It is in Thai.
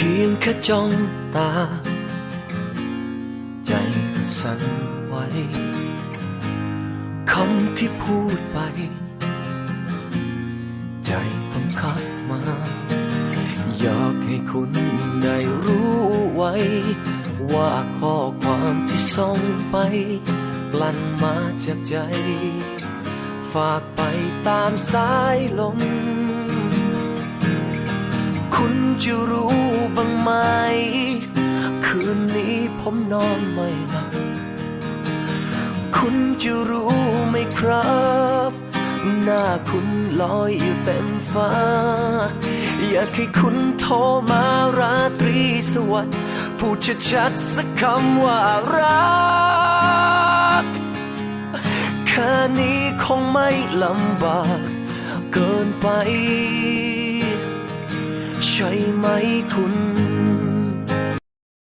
พียงแค่จ้องตา ใจก็สั่นไหวคำที่พูดไป ใจบังคับมา อยากให้คุณได้รู้ไว้ ว่าข้อความที่ส่งไปกลั่นมาจากใจ ฝากไปตามสายลม คุณจะรู้ บ้างไหม คืนนี้ผมนอนไม่หลับ คุณจะรู้ไหมครับ หน้าคุณลอยอยู่เต็มฟ้า อยากให้คุณโทรมาราตรีสวัสดิ์พูดชัดๆสักคำว่ารักแค่นี้คงไม่ลำบากเกินไป ใช่ไหมคุณ